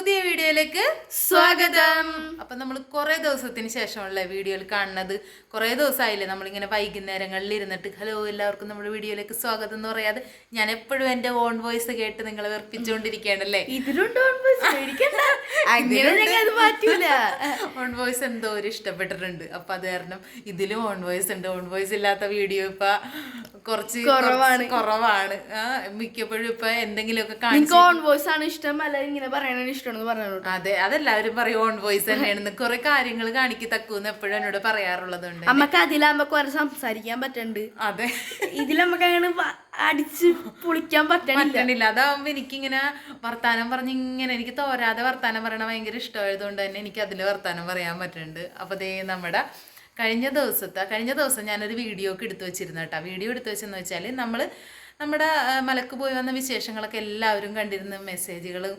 പുതിയ വീഡിയോയിലേക്ക് സ്വാഗതം. അപ്പൊ നമ്മൾ കുറേ ദിവസത്തിന് ശേഷമുള്ള വീഡിയോയിൽ കാണുന്നത്. കുറെ ദിവസമായില്ലേ നമ്മളിങ്ങനെ വൈകുന്നേരങ്ങളിൽ ഇരുന്നിട്ട് ഹലോ എല്ലാവർക്കും നമ്മുടെ വീഡിയോയിലേക്ക് സ്വാഗതം എന്ന് പറയാതെ ഞാൻ എപ്പോഴും എന്റെ ഓൺ വോയിസ് കേട്ട് നിങ്ങളെ വെറുപ്പിച്ചുകൊണ്ടിരിക്കുകയാണല്ലേ? ഇതിലുണ്ട് അത് മാറ്റൂല. ഓൺ വോയിസ് എന്തോ ഒരു ഇഷ്ടപ്പെട്ടിട്ടുണ്ട്. അപ്പൊ അത് കാരണം ഇതിലും ഓൺ വോയിസ് ഉണ്ട്. ഓൺ വോയിസ് ഇല്ലാത്ത വീഡിയോ ഇപ്പൊ കുറച്ച് കുറവാണ്. കുറവാണ്. മിക്കപ്പോഴും ഇപ്പൊ എന്തെങ്കിലുമൊക്കെ കാണിച്ചു ഓൺ വോയിസ് ആണ് ഇഷ്ടം? അല്ല ഇങ്ങനെ പറയണത് ഇഷ്ടമാണെന്ന് പറഞ്ഞു അതെ അതെല്ലാവരും പറയും ഓൺ വോയിസ് തന്നെയാണെന്ന്. കുറെ കാര്യങ്ങൾ കാണിക്കി തക്കൂന്ന് എപ്പോഴും എന്നോട് പറയാറുള്ളതുണ്ട്. അമ്മയ്ക്ക് അതിലാകുമ്പോ കുറെ സംസാരിക്കാൻ പറ്റണ്ട്. അതെ. ഇതിൽ നമുക്ക് അങ്ങനെ അടിച്ച് പൊളിക്കാൻ പറ്റണില്ല. പറ്റണില്ല. അതാവുമ്പോ എനിക്കിങ്ങനെ വർത്താനം പറഞ്ഞ് ഇങ്ങനെ എനിക്ക് തോരാതെ വർത്താനം പറയണ ഭയങ്കര ഇഷ്ടമായതുകൊണ്ട് തന്നെ എനിക്ക് അതിൽ വർത്താനം പറയാൻ പറ്റുന്നുണ്ട് അപ്പൊ ദേ നമ്മുടെ കഴിഞ്ഞ ദിവസത്തെ കഴിഞ്ഞ ദിവസം ഞാനൊരു വീഡിയോ ഒക്കെ എടുത്തു വെച്ചിരുന്നു കേട്ടോ. വീഡിയോ എടുത്തു വെച്ചെന്ന് വെച്ചാൽ നമ്മൾ നമ്മുടെ മലക്ക് പോയി വന്ന വിശേഷങ്ങളൊക്കെ എല്ലാവരും കണ്ടിരുന്ന. മെസ്സേജുകളും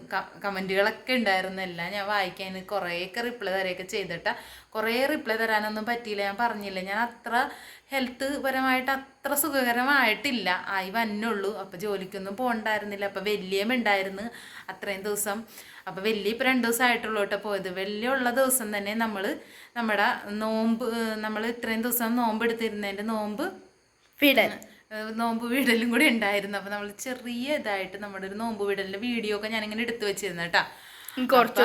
കമന്റുകളൊക്കെ ഉണ്ടായിരുന്നു. എല്ലാം ഞാൻ വായിക്കാൻ കുറേയൊക്കെ റിപ്ലൈ തരുകയൊക്കെ ചെയ്തിട്ടാ. കുറേ റിപ്ലൈ തരാനൊന്നും പറ്റിയില്ല. ഞാൻ പറഞ്ഞില്ല ഞാൻ അത്ര ഹെൽത്ത് പരമായിട്ട് അത്ര സുഖകരമായിട്ടില്ല. ആയി വന്നുള്ളൂ. അപ്പോൾ ജോലിക്കൊന്നും പോകണ്ടായിരുന്നില്ല അപ്പോൾ വലിയം ഉണ്ടായിരുന്നു അത്രയും ദിവസം. അപ്പോൾ വലിയ ഇപ്പോൾ രണ്ട് ദിവസം ആയിട്ടുള്ളൂ കേട്ടോ പോയത്. വലിയ ഉള്ള ദിവസം തന്നെ നമ്മൾ നമ്മുടെ നോമ്പ് നമ്മൾ ഇത്രയും ദിവസം നോമ്പ് എടുത്തിരുന്നതിന്റെ നോമ്പ് ഏഹ് നോമ്പ് വീടലും കൂടി ഉണ്ടായിരുന്നു. അപ്പോൾ നമ്മൾ ചെറിയ ഇതായിട്ട് നമ്മുടെ ഒരു നോമ്പ് വീടലിന്റെ വീഡിയോ ഒക്കെ ഞാൻ ഇങ്ങനെ എടുത്തു വെച്ചിരുന്നു കേട്ടോ. കുറച്ച്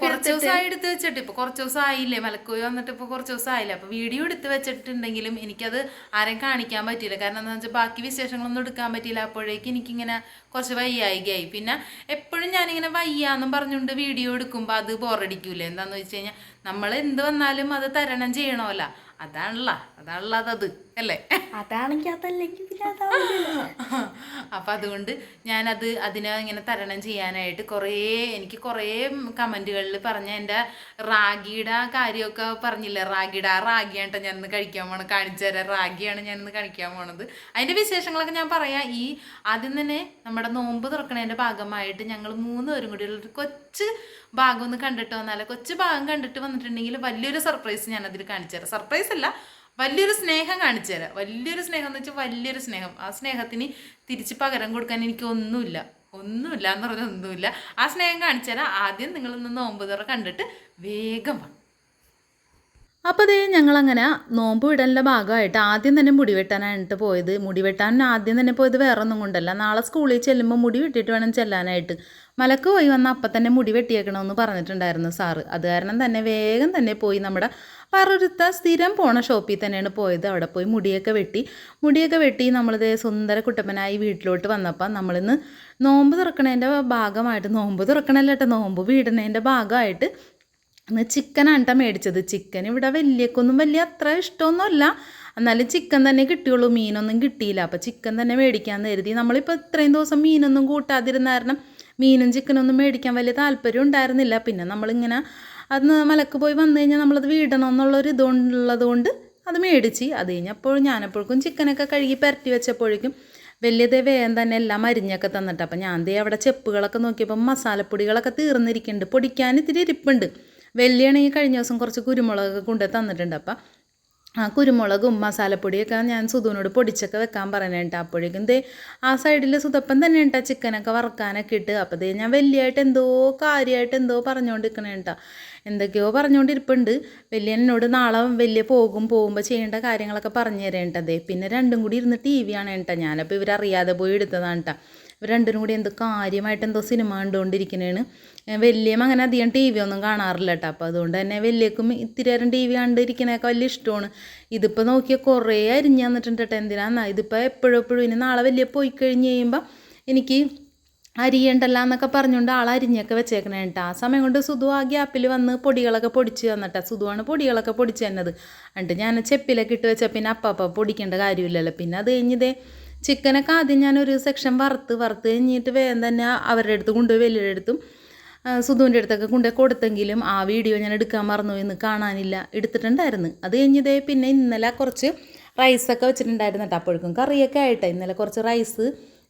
കുറച്ച് ദിവസമായി എടുത്ത് വെച്ചിട്ട്. ഇപ്പൊ കുറച്ച് ദിവസം ആയില്ലേ മലക്കോയി വന്നിട്ട് ഇപ്പൊ കുറച്ച് ദിവസം ആയില്ലേ അപ്പൊ വീഡിയോ എടുത്തു വെച്ചിട്ടുണ്ടെങ്കിലും എനിക്കത് ആരെയും കാണിക്കാൻ പറ്റിയില്ല. കാരണം എന്താ വെച്ചാൽ ബാക്കി വിശേഷങ്ങളൊന്നും എടുക്കാൻ പറ്റിയില്ല. അപ്പോഴേക്ക് എനിക്കിങ്ങനെ കുറച്ച് വയ്യായികയായി. പിന്നെ എപ്പോഴും ഞാനിങ്ങനെ വയ്യാന്നും പറഞ്ഞുകൊണ്ട് വീഡിയോ എടുക്കുമ്പോൾ അത് ബോറടിക്കൂലേ എന്താന്ന് വെച്ച് കഴിഞ്ഞാൽ നമ്മൾ എന്ത് വന്നാലും അത് തരണം ചെയ്യണമല്ല അതാണല്ല അതാണല്ലോ അതത് അല്ലേ? അതാണെങ്കിൽ അതല്ലെങ്കിൽ അപ്പം അതുകൊണ്ട് ഞാനത് അതിനെ ഇങ്ങനെ തരണം ചെയ്യാനായിട്ട് കുറേ എനിക്ക് കുറേ കമന്റുകളിൽ പറഞ്ഞ എന്റെ റാഗിയുടെ കാര്യമൊക്കെ പറഞ്ഞില്ലേ? റാഗിയുടെ ആ റാഗിയാണ്ട്ടോ ഞാനിന്ന് കഴിക്കാൻ പോണത്. കാണിച്ചു തരാം. റാഗിയാണ് ഞാനിന്ന് കഴിക്കാൻ പോണത്. അതിന്റെ വിശേഷങ്ങളൊക്കെ ഞാൻ പറയാം. ഈ ആദ്യം തന്നെ നമ്മുടെ നോമ്പ് തുറക്കണതിന്റെ ഭാഗമായിട്ട് ഞങ്ങൾ മൂന്ന് പേരും കൂടി ഒരു കൊച്ച് ഭാഗം ഒന്ന് കണ്ടിട്ട് വന്നാലോ കൊച്ചു ഭാഗം കണ്ടിട്ട് വന്നിട്ടുണ്ടെങ്കിൽ വലിയൊരു സർപ്രൈസ് ഞാൻ അതിൽ കാണിച്ചു തരാം. സർപ്രൈസ് അല്ല വലിയൊരു സ്നേഹം കാണിച്ചു തരാം. വലിയൊരു സ്നേഹം എന്ന് വെച്ചാൽ വലിയൊരു സ്നേഹം. ആ സ്നേഹത്തിന് തിരിച്ച് പകരം കൊടുക്കാൻ എനിക്ക് ഒന്നുമില്ല. ഒന്നുമില്ല എന്ന് പറഞ്ഞാൽ ഒന്നുമില്ല. ആ സ്നേഹം കാണിച്ചു തരാം. ആദ്യം നിങ്ങളൊന്ന് നോമ്പ് തുറ കണ്ടിട്ട് വേഗം വാ. അപ്പോൾ അതേ ഞങ്ങളങ്ങനെ നോമ്പ് വിടലിന്റെ ഭാഗമായിട്ട് ആദ്യം തന്നെ മുടി വെട്ടാനായിട്ട് പോയത്. മുടി വെട്ടാൻ ആദ്യം തന്നെ പോയത് വേറെ ഒന്നും കൊണ്ടല്ല. നാളെ സ്കൂളിൽ ചെല്ലുമ്പോൾ മുടി വെട്ടിയിട്ട് വേണം ചെല്ലാനായിട്ട്. മലക്ക് പോയി വന്ന അപ്പം തന്നെ മുടി വെട്ടിയേക്കണമെന്ന് പറഞ്ഞിട്ടുണ്ടായിരുന്നു സാറ്. അത് കാരണം തന്നെ വേഗം തന്നെ പോയി നമ്മുടെ പറൊരുത്ത സ്ഥിരം പോണ ഷോപ്പിൽ തന്നെയാണ് പോയത്. അവിടെ പോയി മുടിയൊക്കെ വെട്ടി. മുടിയൊക്കെ വെട്ടി നമ്മളിത് സുന്ദര കുട്ടപ്പനായി വീട്ടിലോട്ട് വന്നപ്പോൾ നമ്മളിന്ന് നോമ്പ് തുറക്കണതിന്റെ ഭാഗമായിട്ട് നോമ്പ് തുറക്കണല്ലോ നോമ്പ് വീടുന്നതിന്റെ ഭാഗമായിട്ട് അന്ന് ചിക്കനാണ് മേടിച്ചത്. ചിക്കൻ ഇവിടെ വലിയക്കൊന്നും വലിയ അത്ര ഇഷ്ടമൊന്നുമല്ല. എന്നാലും ചിക്കൻ തന്നെ കിട്ടിയുള്ളൂ. മീനൊന്നും കിട്ടിയില്ല. അപ്പോൾ ചിക്കൻ തന്നെ മേടിക്കാൻ കരുതി. നമ്മളിപ്പോൾ ഇത്രയും ദിവസം മീനൊന്നും കൂട്ടാതിരുന്ന കാരണം മീനും ചിക്കനൊന്നും മേടിക്കാൻ വലിയ താല്പര്യം ഉണ്ടായിരുന്നില്ല. പിന്നെ നമ്മളിങ്ങനെ അന്ന് മലക്ക് പോയി വന്നു കഴിഞ്ഞാൽ നമ്മളത് വീടണം എന്നുള്ളൊരു ഇതുള്ളത് കൊണ്ട് അത് മേടിച്ച്. അത് കഴിഞ്ഞപ്പോൾ ഞാനപ്പോഴേക്കും ചിക്കനൊക്കെ കഴുകി പരട്ടി വെച്ചപ്പോഴേക്കും വലിയതേ വേഗം തന്നെ എല്ലാം അരിഞ്ഞൊക്കെ തന്നിട്ട്. അപ്പം ഞാൻ ദേ അവിടെ ചെപ്പുകളൊക്കെ നോക്കിയപ്പോൾ മസാലപ്പൊടികളൊക്കെ തീർന്നിരിക്കുന്നുണ്ട്. പൊടിക്കാൻ ഇത്തിരി ഇരിപ്പുണ്ട്. വെള്ളിയാണെങ്കിൽ കഴിഞ്ഞ ദിവസം കുറച്ച് കുരുമുളകൊക്കെ കൊണ്ട് തന്നിട്ടുണ്ട്. അപ്പം ആ കുരുമുളകും മസാലപ്പൊടിയൊക്കെ ഞാൻ സുധുവിനോട് പൊടിച്ചൊക്കെ വെക്കാൻ പറയാനായിട്ട് അപ്പോഴേക്കും ദേ ആ സൈഡിൽ സുതപ്പൻ തന്നെ ഉണ്ടാ ചിക്കനൊക്കെ വറക്കാനൊക്കെ ഇട്ട്. അപ്പോൾ ദേ ഞാൻ വലിയായിട്ട് എന്തോ കാര്യമായിട്ട് എന്തോ പറഞ്ഞുകൊണ്ടിരിക്കണേട്ടാ എന്തൊക്കെയോ പറഞ്ഞുകൊണ്ടിരിപ്പുണ്ട് വലിയ എന്നോട് നാളെ വലിയ പോകും പോകുമ്പോൾ ചെയ്യേണ്ട കാര്യങ്ങളൊക്കെ പറഞ്ഞു തരേണ്ടതേ പിന്നെ രണ്ടും കൂടി ഇരുന്ന് ടി വി ആണ് കേട്ടോ ഞാനപ്പോൾ ഇവരറിയാതെ പോയി എടുത്തതാണ് കേട്ടോ ഇവർ കൂടി എന്തോ കാര്യമായിട്ട് എന്തോ സിനിമ കണ്ടുകൊണ്ടിരിക്കുന്നതാണ് വലിയം അങ്ങനെ അധികം ടി വി ഒന്നും കാണാറില്ല കേട്ടോ അപ്പോൾ അതുകൊണ്ട് തന്നെ വലിയക്കും ഇത്തിരി നേരം ടി വി കണ്ടിരിക്കണേക്കെ വലിയ ഇഷ്ടമാണ്. ഇതിപ്പോൾ നോക്കിയാൽ കുറേ അരിഞ്ഞു തന്നിട്ടുണ്ട് കേട്ടോ എന്തിനാന്നാ ഇതിപ്പോൾ എപ്പോഴും എപ്പോഴും ഇനി നാളെ വലിയ പോയി കഴിഞ്ഞ് കഴിയുമ്പോൾ എനിക്ക് അരിയണ്ടല്ല എന്നൊക്കെ പറഞ്ഞുകൊണ്ട് ആൾ അരിഞ്ഞൊക്കെ വെച്ചേക്കണേ കേട്ടോ ആ സമയം കൊണ്ട് സുധു ആ ഗ്യാപ്പിൽ വന്ന് പൊടികളൊക്കെ പൊടിച്ച് തന്നിട്ടാ. സുധുവാണ് പൊടികളൊക്കെ പൊടിച്ച് തന്നത്. എന്നിട്ട് ഞാൻ ചെപ്പിലൊക്കെ ഇട്ട് വെച്ചാൽ പിന്നെ അപ്പ പൊടിക്കേണ്ട കാര്യമില്ലല്ലോ. പിന്നെ അത് കഴിഞ്ഞതേ ചിക്കനൊക്കെ ആദ്യം ഞാനൊരു സെക്ഷൻ വറുത്ത് വറുത്ത് കഴിഞ്ഞിട്ട് വേഗം തന്നെ അവരുടെ അടുത്ത് കൊണ്ടുപോയി വലിയ അടുത്തും സുധുവിന്റെ അടുത്തൊക്കെ കൊണ്ടുപോയി കൊടുത്തെങ്കിലും ആ വീഡിയോ ഞാൻ എടുക്കാൻ മറന്നു എന്ന് കാണാനില്ല. എടുത്തിട്ടുണ്ടായിരുന്നു. അത് കഴിഞ്ഞതേ പിന്നെ ഇന്നലെ കുറച്ച് റൈസൊക്കെ വെച്ചിട്ടുണ്ടായിരുന്നു കേട്ടോ. അപ്പോഴേക്കും കറിയൊക്കെ ആയിട്ട്. ഇന്നലെ കുറച്ച് റൈസ്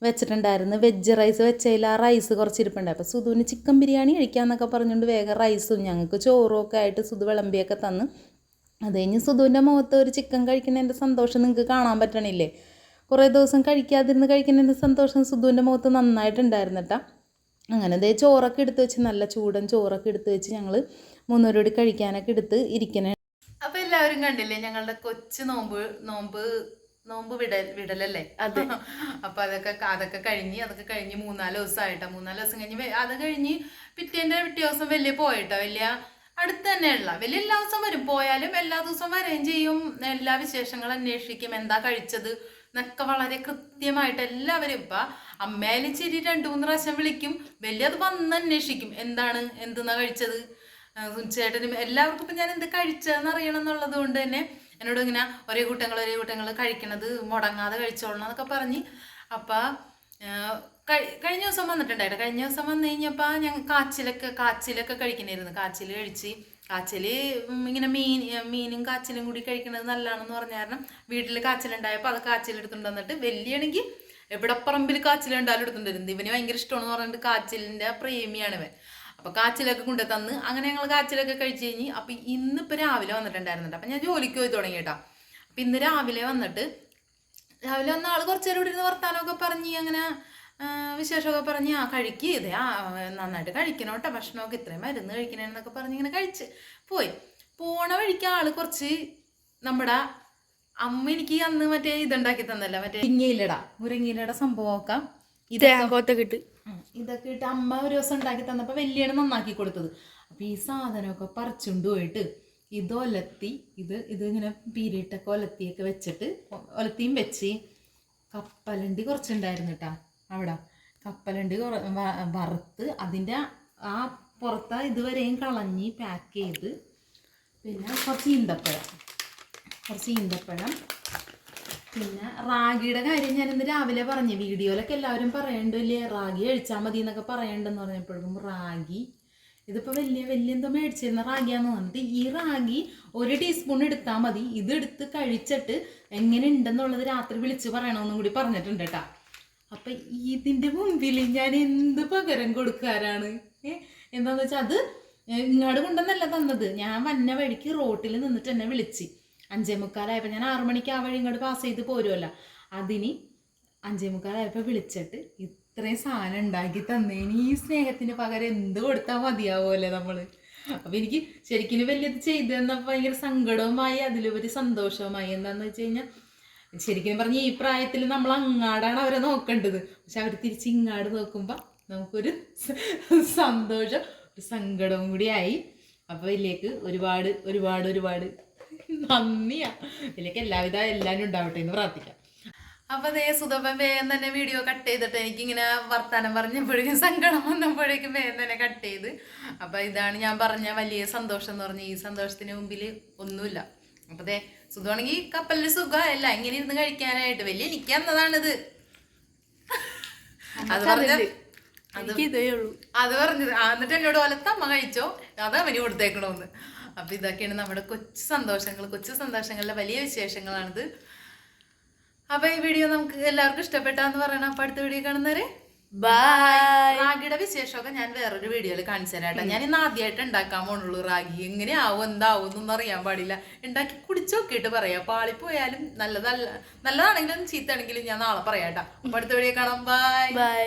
വെച്ചിട്ടുണ്ടായിരുന്നു. വെജ് റൈസ് വെച്ചതിൽ ആ റൈസ് കുറച്ച് ഇരിപ്പുണ്ട് അപ്പോൾ സുധുവിന് ചിക്കൻ ബിരിയാണി കഴിക്കാമെന്നൊക്കെ പറഞ്ഞുകൊണ്ട് വേഗം റൈസും ഞങ്ങൾക്ക് ചോറും ഒക്കെ ആയിട്ട് സുധു വിളമ്പിയൊക്കെ തന്ന്. അത് കഴിഞ്ഞ് സുധുവിന്റെ മുഖത്ത് ഒരു ചിക്കൻ കഴിക്കുന്നതിന്റെ സന്തോഷം നിങ്ങൾക്ക് കാണാൻ പറ്റണില്ലേ? കുറേ ദിവസം കഴിക്കാതിരുന്ന് കഴിക്കുന്നതിന്റെ സന്തോഷം സുധുവിന്റെ മുഖത്ത് നന്നായിട്ടുണ്ടായിരുന്നു കേട്ടോ അങ്ങനെ ദേ ചോറൊക്കെ എടുത്ത് വെച്ച് നല്ല ചൂടൻ ചോറൊക്കെ എടുത്ത് വെച്ച് ഞങ്ങൾ മൂന്നൂരോടി കഴിക്കാനൊക്കെ എടുത്ത് ഇരിക്കണേ. അപ്പം എല്ലാവരും കണ്ടില്ലേ ഞങ്ങളുടെ കൊച്ചു നോമ്പ് നോമ്പ് നോമ്പ് വിടൽ വിടലല്ലേ? അതെ. അപ്പൊ അതൊക്കെ അതൊക്കെ കഴിഞ്ഞ് അതൊക്കെ കഴിഞ്ഞ് മൂന്നാൽ ദിവസം ആയിട്ടോ മൂന്നാൽ ദിവസം കഴിഞ്ഞ് അത് കഴിഞ്ഞ് പിറ്റേന്റെ പിറ്റേ ദിവസം വലിയ പോയിട്ടോ വലിയ അടുത്ത് തന്നെയുള്ള വലിയ എല്ലാ ദിവസവും വരും. പോയാലും എല്ലാ ദിവസവും വരുകയും ചെയ്യും. എല്ലാ വിശേഷങ്ങളും അന്വേഷിക്കും. എന്താ കഴിച്ചത്? എന്നൊക്കെ വളരെ കൃത്യമായിട്ട് എല്ലാവരും ഇപ്പൊ അമ്മേലി ശരി രണ്ടു മൂന്ന് പ്രാവശ്യം വിളിക്കും. വലിയ അത് വന്ന് അന്വേഷിക്കും. എന്താണ്? എന്തെന്നാ കഴിച്ചത്? ചേട്ടനും എല്ലാവർക്കും ഇപ്പം ഞാൻ എന്ത് കഴിച്ചതെന്ന് അറിയണം എന്നുള്ളത് കൊണ്ട് തന്നെ എന്നോട് ഇങ്ങനെ ഒരേ കൂട്ടങ്ങൾ ഒരേ കൂട്ടങ്ങൾ കഴിക്കണത് മുടങ്ങാതെ കഴിച്ചോളണം എന്നൊക്കെ പറഞ്ഞ് അപ്പം കഴിഞ്ഞ ദിവസം വന്നിട്ടുണ്ടായിട്ട്? കഴിഞ്ഞ ദിവസം വന്നു കഴിഞ്ഞപ്പോൾ ഞാൻ കാച്ചിലൊക്കെ കാച്ചിലൊക്കെ കഴിക്കണമായിരുന്നു കാച്ചിൽ കഴിച്ച് കാച്ചിൽ ഇങ്ങനെ മീൻ മീനും കാച്ചിലും കൂടി കഴിക്കുന്നത് നല്ലതാണെന്ന് പറഞ്ഞ കാരണം വീട്ടിൽ കാച്ചിലുണ്ടായപ്പോൾ അത് കാച്ചിലെടുത്തുകൊണ്ട് വന്നിട്ട് വലിയാണെങ്കിൽ എവിടെ പറമ്പിൽ കാച്ചിലുണ്ടായാലും എടുത്തുകൊണ്ടിരുന്നത് ഇവന് ഭയങ്കര ഇഷ്ടമാണെന്ന് പറഞ്ഞിട്ട് കാച്ചിലിന്റെ പ്രേമിയാണ് ഇവൻ. അപ്പോൾ കാച്ചിലൊക്കെ കൊണ്ടു തന്ന് അങ്ങനെ ഞങ്ങൾ കാച്ചിലൊക്കെ കഴിച്ചു കഴിഞ്ഞ് അപ്പം ഇന്നിപ്പോൾ രാവിലെ വന്നിട്ടുണ്ടായിരുന്നുണ്ട് അപ്പം ഞാൻ ജോലിക്ക് പോയി തുടങ്ങി കേട്ടോ. അപ്പം ഇന്ന് രാവിലെ വന്നിട്ട് രാവിലെ വന്ന ആൾ കുറച്ചു നേരം ഇവിടെ ഇരുന്ന് വർത്താനമൊക്കെ പറഞ്ഞ് അങ്ങനെ വിശേഷമൊക്കെ പറഞ്ഞ് ആ കഴിക്ക് ഇത് ആ നന്നായിട്ട് കഴിക്കണം കേട്ടോ ഭക്ഷണമൊക്കെ ഇത്രയും മരുന്ന് കഴിക്കണേന്നൊക്കെ പറഞ്ഞ് ഇങ്ങനെ കഴിച്ച് പോയി. പോണ വഴിക്ക് ആൾ കുറച്ച് നമ്മുടെ അമ്മ എനിക്ക് അന്ന് മറ്റേ ഇതുണ്ടാക്കി തന്നല്ല മറ്റേ മുരിങ്ങയിലട മുരിങ്ങയിലട സംഭവമൊക്കെ. ഇതൊക്കെ ഉം. ഇതൊക്കെ ഇട്ട് അമ്മ ഒരു ദിവസം ഉണ്ടാക്കി തന്നപ്പോൾ വലിയാണ് നന്നാക്കി കൊടുത്തത്. അപ്പോൾ ഈ സാധനമൊക്കെ പറിച്ചുകൊണ്ട് പോയിട്ട് ഇത് ഒലത്തി ഇത് ഇത് ഇങ്ങനെ പീരിയിട്ടൊക്കെ ഒലത്തിയൊക്കെ വെച്ചിട്ട് ഒലത്തിയും വെച്ച് കപ്പലണ്ടി കുറച്ചുണ്ടായിരുന്നു കേട്ടാ അവിടെ. കപ്പലണ്ടി വറുത്ത് അതിന്റെ ആ പുറത്ത ഇതുവരെയും കളഞ്ഞ് പാക്ക് ചെയ്ത് പിന്നെ കുറച്ച് ഈന്തപ്പഴം. കുറച്ച് ഈന്തപ്പഴം. പിന്നെ റാഗിയുടെ കാര്യം ഞാൻ ഇന്ന് രാവിലെ പറഞ്ഞു. വീഡിയോയിലൊക്കെ എല്ലാവരും പറയണ്ടല്ലേ? റാഗി കഴിച്ചാൽ മതി എന്നൊക്കെ പറയണ്ടെന്ന് പറഞ്ഞപ്പോഴും റാഗി. ഇതിപ്പോൾ വലിയ വലിയ എന്തോ മേടിച്ചിരുന്ന റാഗിയാന്ന് പറഞ്ഞിട്ട് ഈ റാഗി ഒരു ടീസ്പൂൺ എടുത്താൽ മതി. ഇതെടുത്ത് കഴിച്ചിട്ട് എങ്ങനെ ഉണ്ടെന്നുള്ളത് രാത്രി വിളിച്ച് പറയണമെന്നും കൂടി പറഞ്ഞിട്ടുണ്ട് കേട്ടാ. അപ്പൊ ഇതിന്റെ മുമ്പിൽ ഞാൻ എന്ത് പകരം കൊടുക്കാറാണ് ഏഹ് എന്താന്ന് വെച്ചാൽ അത് ഇങ്ങോട്ട് കൊണ്ടെന്നല്ല തന്നത്. ഞാൻ വന്ന വഴിക്ക് റോട്ടിൽ നിന്നിട്ട് എന്നെ വിളിച്ച്. അഞ്ചേ മുക്കാലായപ്പോൾ ഞാൻ ആറു മണിക്ക് ആ വഴി ഇങ്ങോട്ട് പാസ് ചെയ്ത് പോരുമല്ലോ അതിന് അഞ്ചേ മുക്കാലായപ്പോൾ വിളിച്ചിട്ട് ഇത്രയും സാധനം ഉണ്ടാക്കി തന്നേന് ഈ സ്നേഹത്തിന് പകരം എന്ത് കൊടുത്താൽ മതിയാവുമല്ലേ നമ്മൾ? അപ്പൊ എനിക്ക് ശരിക്കും വലിയത് ചെയ്തു തന്നപ്പോൾ ഭയങ്കര സങ്കടവുമായി അതിലുപരി സന്തോഷവുമായി. എന്താന്ന് വെച്ച് കഴിഞ്ഞാൽ ശരിക്കും പറഞ്ഞ ഈ പ്രായത്തിൽ നമ്മൾ അങ്ങാടാണ് അവരെ നോക്കേണ്ടത്. പക്ഷെ അവർ തിരിച്ച് ഇങ്ങാട് നോക്കുമ്പോൾ നമുക്കൊരു സന്തോഷം ഒരു സങ്കടവും കൂടി ആയി. അപ്പോൾ ഇതിലേക്ക് ഒരുപാട് ഒരുപാട് ഒരുപാട് നന്ദിയാ. ഇതിലേക്ക് എല്ലാവിധ എല്ലാവരും ഉണ്ടാവട്ടെ എന്ന് പ്രാർത്ഥിക്കാം. അപ്പൊ അതേ സുതപ്പൻ വേഗം തന്നെ വീഡിയോ കട്ട് ചെയ്തിട്ട് എനിക്കിങ്ങനെ വർത്താനം പറഞ്ഞപ്പോഴേക്കും സങ്കടം വന്നപ്പോഴേക്കും വേഗം തന്നെ കട്ട് ചെയ്ത്. അപ്പൊ ഇതാണ് ഞാൻ പറഞ്ഞ വലിയ സന്തോഷം എന്ന് പറഞ്ഞ ഈ സന്തോഷത്തിന് മുമ്പിൽ ഒന്നുമില്ല. അപ്പൊ ദേ സുഖമാണെങ്കിൽ കപ്പലിന് സുഖമല്ല. ഇങ്ങനെ ഇരുന്ന് കഴിക്കാനായിട്ട് വലിയ എനിക്ക് എന്നതാണിത് അത് പറഞ്ഞ അത് പറഞ്ഞത് എന്നിട്ട് എന്നോട് ഒലത്ത അമ്മ കഴിച്ചോ? അത് അവന് കൊടുത്തേക്കണോന്ന്. അപ്പൊ ഇതൊക്കെയാണ് നമ്മുടെ കൊച്ചു സന്തോഷങ്ങൾ. കൊച്ചു സന്തോഷങ്ങളിലെ വലിയ വിശേഷങ്ങളാണിത്. അപ്പൊ ഈ വീഡിയോ നമുക്ക് എല്ലാവർക്കും ഇഷ്ടപ്പെട്ടാന്ന് പറയണം. അപ്പൊ അടുത്ത വീഡിയോ കാണുന്നവരെ ബൈ റാഗിയുടെ വിശേഷമൊക്കെ ഞാൻ വേറൊരു വീഡിയോയിൽ കാണിച്ചു തരാം ഞാൻ ഇന്ന് ആദ്യമായിട്ട് ഉണ്ടാക്കാൻ പോണുള്ളൂ റാഗി. എങ്ങനെയാവും എന്താവും എന്നൊന്നും അറിയാൻ പാടില്ല. ഉണ്ടാക്കി കുടിച്ചു നോക്കിയിട്ട് പറയാം. പാളിപ്പോയാലും നല്ലതല്ല നല്ലതാണെങ്കിലും ചീത്തയാണെങ്കിലും ഞാൻ നാളെ പറയാം കേട്ടോ. അപ്പൊ അടുത്ത വീഡിയോ കാണാം. Bye bye